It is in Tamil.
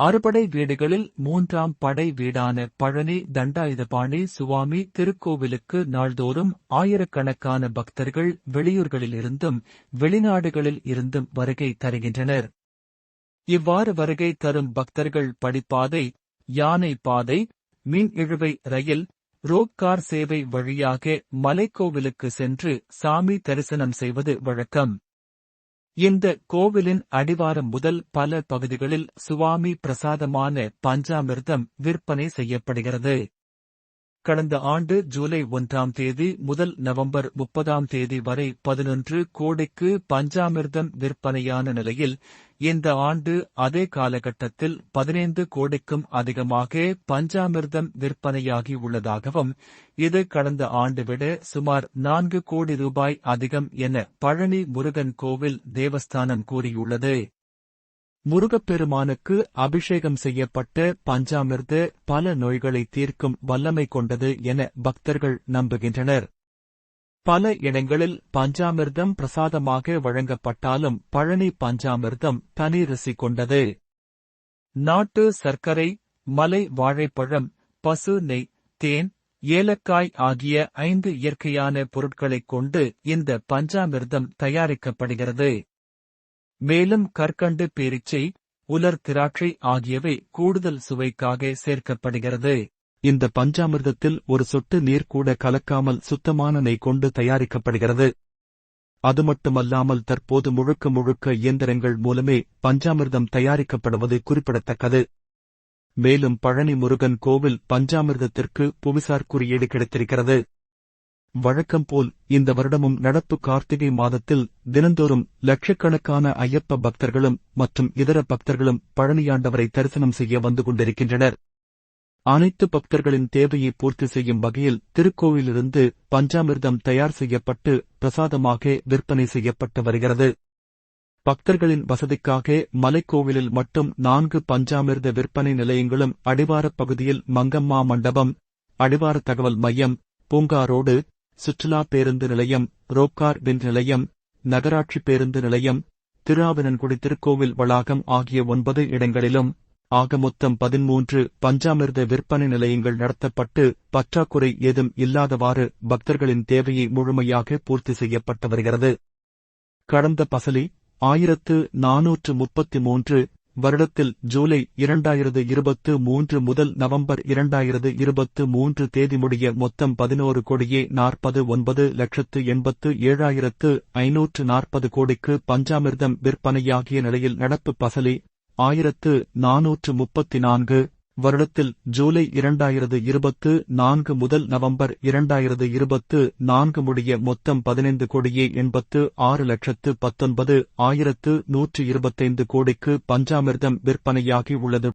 அறுபடை வீடுகளில் மூன்றாம் படை வீடான பழனி தண்டாயுதபாணி சுவாமி திருக்கோவிலுக்கு நாள்தோறும் ஆயிரக்கணக்கான பக்தர்கள் வெளியூர்களிலிருந்தும் வெளிநாடுகளில் இருந்தும் வருகை தருகின்றனர். இவ்வாறு வருகை தரும் பக்தர்கள் படிப்பாதை யானை பாதை மின் இழுவை ரயில் ரோப்கார் சேவை வழியாக மலைக்கோவிலுக்கு சென்று சாமி தரிசனம் செய்வது வழக்கம். இந்த கோவிலின் அடிவாரம் முதல் பல பகுதிகளில் சுவாமி பிரசாதமான பஞ்சாமிர்தம் விற்பனை செய்யப்படுகிறது. கடந்த ஆண்டு ஜூலை ஒன்றாம் தேதி முதல் நவம்பர் முப்பதாம் தேதி வரை பதினொன்று கோடிக்கு பஞ்சாமிர்தம் விற்பனையான நிலையில் இந்த ஆண்டு அதே காலகட்டத்தில் பதினைந்து கோடிக்கும் அதிகமாக பஞ்சாமிர்தம் விற்பனையாகி உள்ளதாகவும் இது கடந்த ஆண்டு விட சுமார் நான்கு கோடி ரூபாய் அதிகம் என பழனி முருகன் கோவில் தேவஸ்தானம் கூறியுள்ளது. முருகப்பெருமானுக்கு அபிஷேகம் செய்யப்பட்ட பஞ்சாமிர்த பல நோய்களை தீர்க்கும் வல்லமை கொண்டது என பக்தர்கள் நம்புகின்றனர். பல இடங்களில் பஞ்சாமிர்தம் பிரசாதமாக வழங்கப்பட்டாலும் பழனி பஞ்சாமிர்தம் தனி ருசி கொண்டது. நாட்டு சர்க்கரை மலை வாழைப்பழம் பசு நெய் தேன் ஏலக்காய் ஆகிய ஐந்து இயற்கையான பொருட்களைக் கொண்டு இந்த பஞ்சாமிர்தம் தயாரிக்கப்படுகிறது. மேலும் கற்கண்டு பேரிச்சை உலர் திராட்சை ஆகியவை கூடுதல் சுவைக்காக சேர்க்கப்படுகிறது. இந்த பஞ்சாமிர்தத்தில் ஒரு சொட்டு நீர் கூட கலக்காமல் சுத்தமான நெய் கொண்டு தயாரிக்கப்படுகிறது. அது மட்டுமல்லாமல் தற்போது முழுக்க முழுக்க இயந்திரங்கள் மூலமே பஞ்சாமிர்தம் தயாரிக்கப்படுவது குறிப்பிடத்தக்கது. மேலும் பழனி முருகன் கோவில் பஞ்சாமிர்தத்திற்கு புவிசார் குறியீடு கிடைத்திருக்கிறது. வழக்கம் போல் இந்த வருடமும் நடப்பு கார்த்திகை மாதத்தில் தினந்தோறும் லட்சக்கணக்கான ஐயப்ப பக்தர்களும் மற்றும் இதர பக்தர்களும் பழனியாண்டவரை தரிசனம் செய்ய வந்து கொண்டிருக்கின்றனர். அனைத்து பக்தர்களின் தேவையை பூர்த்தி செய்யும் வகையில் திருக்கோவிலிருந்து பஞ்சாமிர்தம் தயார் செய்யப்பட்டு பிரசாதமாக விற்பனை செய்யப்பட்டு வருகிறது. பக்தர்களின் வசதிக்காக மலைக்கோவிலில் மட்டும் நான்கு பஞ்சாமிர்த விற்பனை நிலையங்களும் அடிவாரப் பகுதியில் மங்கம்மா மண்டபம் அடிவார தகவல் மையம் பூங்காரோடு சுற்றுலா பேருந்து நிலையம் ரோப்கார் பின் நிலையம் நகராட்சி பேருந்து நிலையம் திருஆவினன்குடி திருக்கோவில் வளாகம் ஆகிய ஒன்பது இடங்களிலும் ஆக மொத்தம் பதிமூன்று பஞ்சாமிர்த விற்பனை நிலையங்கள் நடத்தப்பட்டு பற்றாக்குறை ஏதும் இல்லாதவாறு பக்தர்களின் தேவையை முழுமையாக பூர்த்தி செய்யப்பட்டு வருகிறது. கடந்த பசலி ஆயிரத்து நாநூற்று முப்பத்தி மூன்று வருடத்தில் ஜூலை இரண்டாயிரத்து இருபத்து மூன்று முதல் நவம்பர் இரண்டாயிரத்து இருபத்து மூன்று தேதி முடிய மொத்தம் பதினோரு கோடியே நாற்பது ஒன்பது லட்சத்து எண்பத்து ஏழாயிரத்து ஐநூற்று நாற்பது கோடிக்கு பஞ்சாமிர்தம் விற்பனையாகிய நிலையில் நடப்பு பசலி ஆயிரத்து நாநூற்று முப்பத்தி நான்கு வருடத்தில் ஜூலை இரண்டாயிரத்து இருபத்து நான்கு முதல் நவம்பர் இரண்டாயிரத்து இருபத்து நான்கு முடிய மொத்தம் பதினைந்து கோடியே எண்பத்து ஆறு லட்சத்து பத்தொன்பது ஆயிரத்து நூற்று இருபத்தைந்து கோடிக்கு பஞ்சாமிர்தம் விற்பனையாகி உள்ளது.